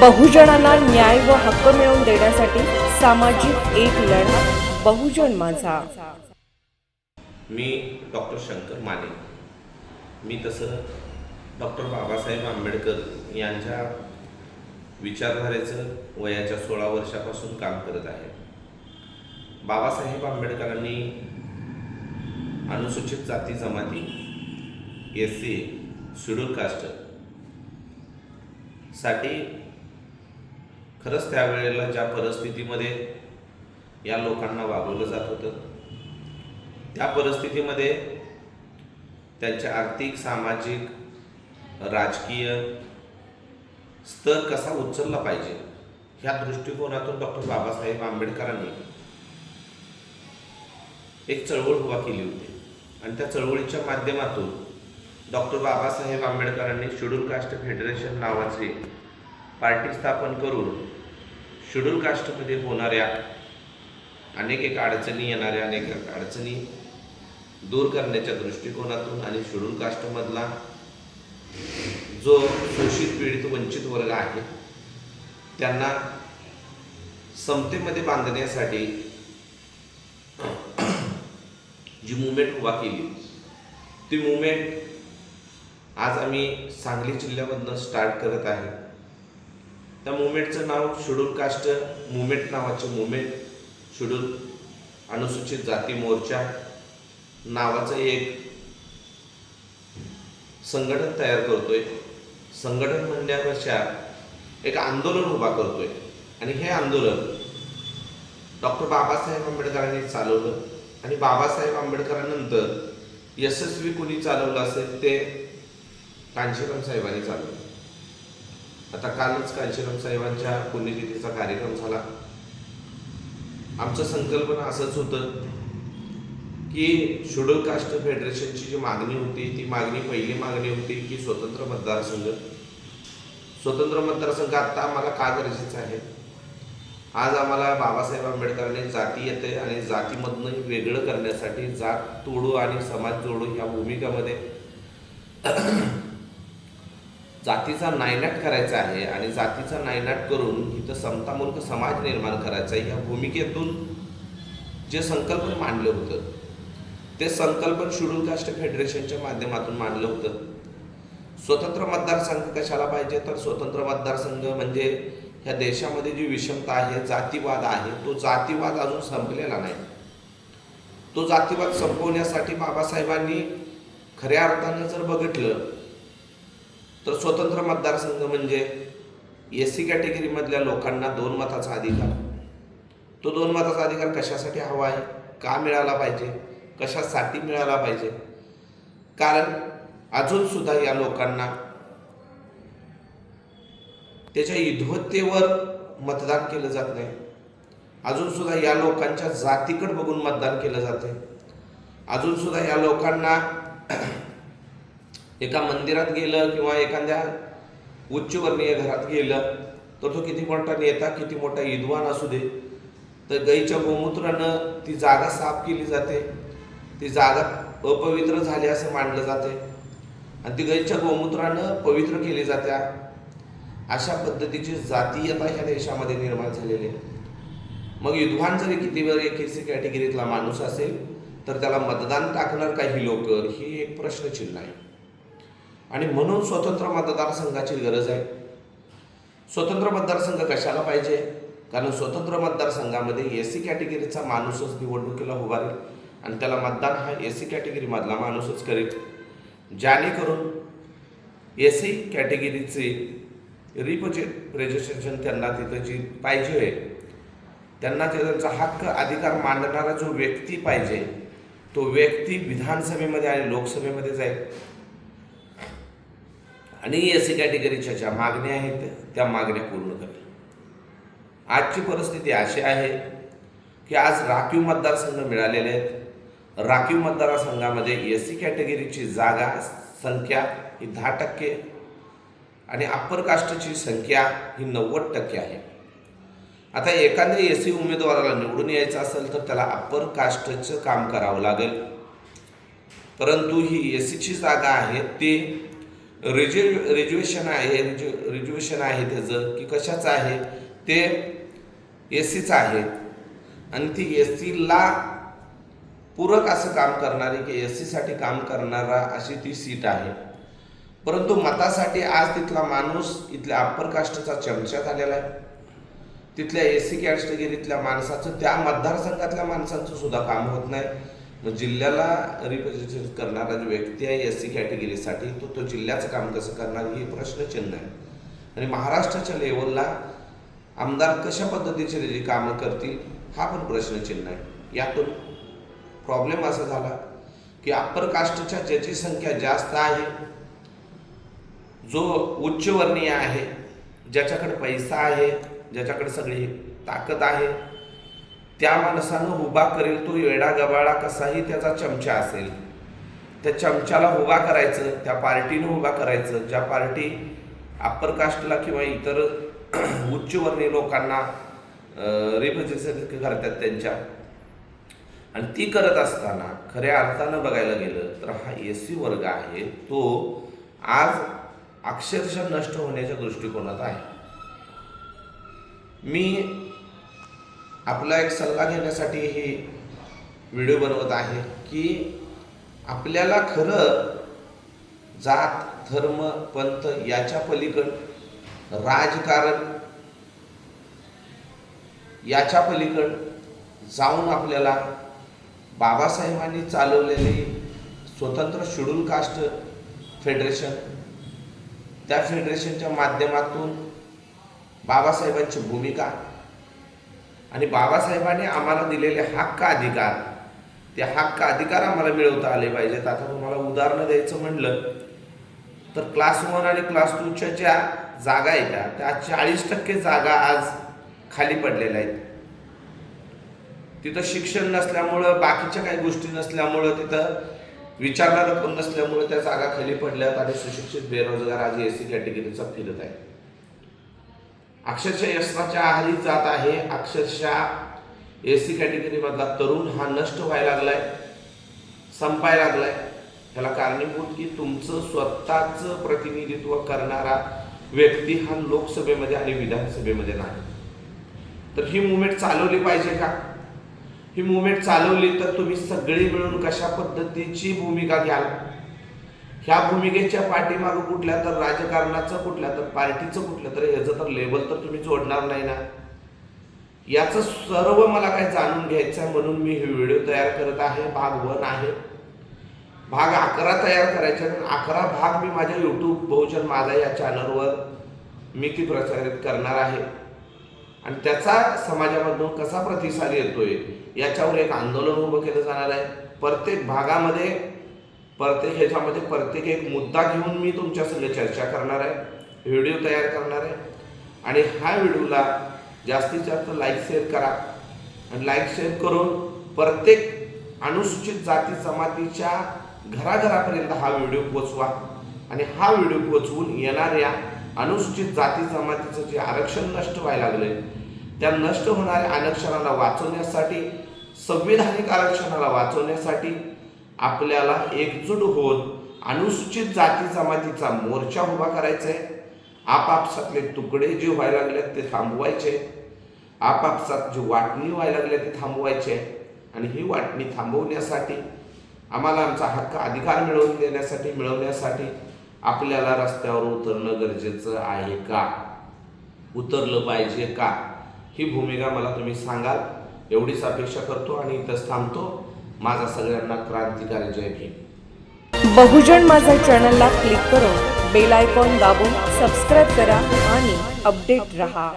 बहुजनांना न्याय व हक्क मिळवून देण्यासाठी सामाजिक एक लढा बहुजन माझा. मी डॉक्टर शंकर माने. मी तसं डॉक्टर बाबासाहेब आंबेडकर यांच्या विचारधारेचं वयाच्या सोळा वर्षापासून काम करत आहे. बाबासाहेब आंबेडकरांनी अनुसूचित जाती जमाती एस सी शेड्यूल कास्टसाठी खरंच त्यावेळेला ज्या परिस्थितीमध्ये या लोकांना वागवलं जात होतं त्या परिस्थितीमध्ये त्यांचे आर्थिक सामाजिक राजकीय स्तर कसा उचलला पाहिजे ह्या दृष्टिकोनातून डॉक्टर बाबासाहेब आंबेडकरांनी एक चळवळ उभा केली होती. आणि त्या चळवळीच्या माध्यमातून डॉक्टर बाबासाहेब आंबेडकरांनी शेड्यूल कास्ट फेडरेशन नावाचे पार्टी स्थापन करून शेड्यूल कास्टमध्ये होणाऱ्या अनेक एक अडचणी येणाऱ्या अनेक अडचणी दूर करण्याच्या दृष्टिकोनातून आणि शेड्यूल कास्टमधला जो शोषित पीडित वंचित वर्ग आहे त्यांना समतेमध्ये बांधण्यासाठी जी मुवमेंट उभा केली ती मुवमेंट आज आम्ही सांगली जिल्ह्यामधनं स्टार्ट करत आहे. त्या मुवमेंटचं नाव शेड्यूल कास्ट मुवमेंट नावाचे मुवमेंट शेड्यूल अनुसूचित जाती मोर्चा नावाचं एक संघटन तयार करतोय. संघटन म्हणण्यापेक्षा एक आंदोलन उभा करतोय. आणि हे आंदोलन डॉक्टर बाबासाहेब आंबेडकरांनी चालवलं. आणि बाबासाहेब आंबेडकरांनंतर यशस्वी कुणी चालवलं असेल ते कांशीराम साहेबांनी चालवलं. आता कालच कांशीराम साहेबांच्या पुण्यतिथीचा कार्यक्रम झाला. आमचं संकल्पना असंच होतं की शेड्यूल कास्ट फेडरेशनची जी मागणी होती ती मागणी पहिली मागणी होती की स्वतंत्र मतदारसंघ. स्वतंत्र मतदारसंघ आत्ता आम्हाला का गरजेचं आहे? आज आम्हाला बाबासाहेब आंबेडकरांनी जाती येते आणि जातीमधनं वेगळं करण्यासाठी जात तोडू आणि समाज जोडू या भूमिकामध्ये जातीचा नायनाट करायचा आहे आणि जातीचा नायनाट करून इथं समतामूलक समाज निर्माण करायचा आहे. ह्या भूमिकेतून जे संकल्पन मांडलं होतं ते संकल्पन शेड्यूल कास्ट फेडरेशनच्या माध्यमातून मांडलं होतं. स्वतंत्र मतदारसंघ कशाला पाहिजे? तर स्वतंत्र मतदारसंघ म्हणजे ह्या देशामध्ये जी विषमता आहे जातीवाद आहे तो जातीवाद अजून संपलेला नाही. तो जातीवाद संपवण्यासाठी बाबासाहेबांनी खऱ्या अर्थानं जर बघितलं तर स्वतंत्र मतदारसंघ म्हणजे एस सी कॅटेगरीमधल्या लोकांना दोन मताचा अधिकार. तो दोन मताचा अधिकार कशासाठी हवा आहे? का मिळाला पाहिजे? कशासाठी मिळाला पाहिजे? कारण अजूनसुद्धा या लोकांना त्याच्या विधवतेवर मतदान केलं जात नाही. अजूनसुद्धा या लोकांच्या जातीकडे बघून मतदान केलं जाते अजूनसुद्धा या लोकांना एका मंदिरात गेलं किंवा एखाद्या उच्चवर्णीय घरात गेलं तर तो किती मोठा नेता किती मोठा विद्वान असू दे. तर गाईच्या गोमूत्रानं ती जागा साफ केली जाते. ती जागा अपवित्र झाली असं मानलं जाते. आणि ती गाईच्या गोमूत्रानं पवित्र केली जात्या अशा पद्धतीची जातीयता ह्या देशामध्ये निर्माण झालेली आहे. मग विद्वान जरी किती वेळ एक सी कॅटेगरीतला माणूस असेल तर त्याला मतदान टाकणार काही लोक ही एक प्रश्नचिन्ह आहे. आणि म्हणून स्वतंत्र मतदारसंघाची गरज आहे. स्वतंत्र मतदारसंघ कशाला पाहिजे? कारण स्वतंत्र मतदारसंघामध्ये एस सी कॅटेगरीचा माणूसच निवडणुकीला उभारेल आणि त्याला मतदान हा एस सी कॅटेगरीमधला माणूसच करेल. जेणेकरून एस सी कॅटेगरीचे रिप्रेझेंट रजिस्ट्रेशन त्यांना तिथं जी पाहिजे आहे त्यांना ते त्यांचा हक्क अधिकार मांडणारा जो व्यक्ती पाहिजे तो व्यक्ती विधानसभेमध्ये आणि लोकसभेमध्ये जाईल. आणि एस सी कॅटेगरीच्या ज्या मागण्या आहेत त्या मागण्या पूर्ण करेल आजची परिस्थिती अशी आहे की आज राखीव मतदारसंघ मिळालेले आहेत. राखीव मतदारसंघामध्ये एस सी कॅटेगरीची जागा संख्या ही दहा टक्के आणि अप्पर कास्टची संख्या ही नव्वद टक्के आहे. आता एखाद्या एस सी उमेदवाराला निवडून यायचं असेल तर त्याला अप्पर कास्टचं काम करावं लागेल. परंतु ही एस सीची जागा आहे ती रेज्यु रिजर्वेशन आहे रेज्यु रिजर्वेशन आहे त्याचं की कशाचं आहे? ते एस सीचं आहे. आणि ती एस सीला पूरक असं काम करणारी की एस सीसाठी काम करणारा अशी ती सीट आहे. परंतु मतासाठी आज तिथला माणूस इथल्या अप्पर कास्टचा चमचा झालेला आहे. तिथल्या एस सी कॅटेगरीतल्या माणसाचं त्या मतदारसंघातल्या माणसांचं सुद्धा काम होत नाही. मग जिल्ह्याला रिप्रेझेंटेट करणारा जो व्यक्ती आहे एस सी कॅटेगरीसाठी तो तो जिल्ह्याचं काम कसं करणार हे प्रश्नचिन्ह आहे. आणि महाराष्ट्राच्या लेवलला आमदार कशा पद्धतीचे त्याची कामं करतील हा पण प्रश्नचिन्ह आहे. यातून प्रॉब्लेम असा झाला की अप्पर कास्टच्या ज्याची संख्या जास्त आहे जो उच्चवर्णीय आहे ज्याच्याकडे पैसा आहे ज्याच्याकडे सगळी ताकद आहे त्या माणसानं उभा करेल तो येडा गबाळा कसाही त्याचा चमचा असेल. त्या चमच्याला उभा करायचं त्या पार्टीनं उभा करायचं ज्या पार्टी अप्पर कास्टला किंवा इतर उच्चवर्णीय लोकांना रिप्रेझेंटेटिव्ह करतात त्यांच्या. आणि ती करत असताना खऱ्या अर्थानं बघायला गेलं तर हा एस सी वर्ग आहे तो आज अक्षरशः नष्ट होण्याच्या दृष्टिकोनात आहे. मी आपला एक सल्ला घेण्यासाठी हे व्हिडिओ बनवत आहे की आपल्याला खरं जात धर्म पंथ याच्या पलीकड राजकारण याच्या पलीकड जाऊन आपल्याला बाबासाहेबांनी चालवलेली स्वतंत्र शेड्यूल कास्ट फेडरेशन त्या फेडरेशनच्या माध्यमातून बाबासाहेबांची भूमिका आणि बाबासाहेबांनी आम्हाला दिलेले हक्क अधिकार ते हक्क अधिकार आम्हाला मिळवता आले पाहिजेत. आता तुम्हाला उदाहरणं द्यायचं म्हणलं तर क्लास वन आणि क्लास टूच्या ज्या जागा आहेत त्या- त्या चाळीस टक्के जागा आज खाली पडलेल्या आहेत. तिथं शिक्षण नसल्यामुळं बाकीच्या काही गोष्टी नसल्यामुळं तिथं विचारणारं कोण नसल्यामुळं त्या जागा खाली पडल्यात आणि सुशिक्षित बेरोजगार आज एस सी कॅटेगरीचा फिरत आहे. अक्षरशः यशनाच्या आहारी जात आहे. अक्षरशः एस सी कॅटेगरीमधला तरुण हा नष्ट व्हायला लागलाय. संपायला लागलाय. ह्याला कारणीभूत की तुमचं स्वतःचं प्रतिनिधित्व करणारा व्यक्ती हा लोकसभेमध्ये आणि विधानसभेमध्ये नाही. तर ही मुवमेंट चालवली पाहिजे का? ही मुवमेंट चालवली तर तुम्ही सगळी मिळून कशा पद्धतीची भूमिका घ्याल? ह्या भूमिकेच्या पाठीमागं कुठल्या तर राजकारणाचं कुठल्या तर पार्टीचं कुठलं तर ह्याचं तर लेबल तर तुम्ही जोडणार नाही ना. याचं सर्व मला काय जाणून घ्यायचं आहे म्हणून मी हे व्हिडिओ तयार करत आहे. भाग वन आहे. भाग अकरा तयार करायचे आणि अकरा भाग मी माझ्या यूट्यूब बहुजन माझा या चॅनलवर मी ती प्रसारित करणार आहे. आणि त्याचा समाजामधून कसा प्रतिसाद येतोय याच्यावर एक आंदोलन उभं केलं जाणार आहे. प्रत्येक भागामध्ये प्रत्येक ह्याच्यामध्ये प्रत्येक एक मुद्दा घेऊन मी तुमच्यासंग चर्चा करणार आहे व्हिडिओ तयार करणार आहे. आणि ह्या व्हिडिओला जास्तीत जास्त लाईक शेअर करा. आणि लाईक शेअर करून प्रत्येक अनुसूचित जाती जमातीच्या घराघरापर्यंत हा व्हिडिओ पोचवा. आणि हा व्हिडिओ पोचवून येणाऱ्या अनुसूचित जाती जमातीचं जे आरक्षण नष्ट व्हायला लागले त्या नष्ट होणाऱ्या आरक्षणाला वाचवण्यासाठी संविधानिक आरक्षणाला वाचवण्यासाठी आपल्याला एकजूट होत अनुसूचित जाती जमातीचा मोर्चा उभा करायचा आहे आपापसातले तुकडे जे व्हायला लागलेत ते थांबवायचे. आपापसात जी वाटणी व्हायला लागल्या ती थांबवायचे आणि ही वाटणी थांबवण्यासाठी आम्हाला आमचा हक्क अधिकार मिळवून देण्यासाठी मिळवण्यासाठी आपल्याला रस्त्यावर उतरणं गरजेचं आहे का? उतरलं पाहिजे का? ही भूमिका मला तुम्ही सांगाल. एवढीच अपेक्षा करतो आणि इथंच थांबतो. माझा सगळ्यांना क्रांतिकारी जय भीम. बहुजन माझा चॅनलला क्लिक करून बेल आयकॉन दाबून सबस्क्राईब करा आणि अपडेट रहा.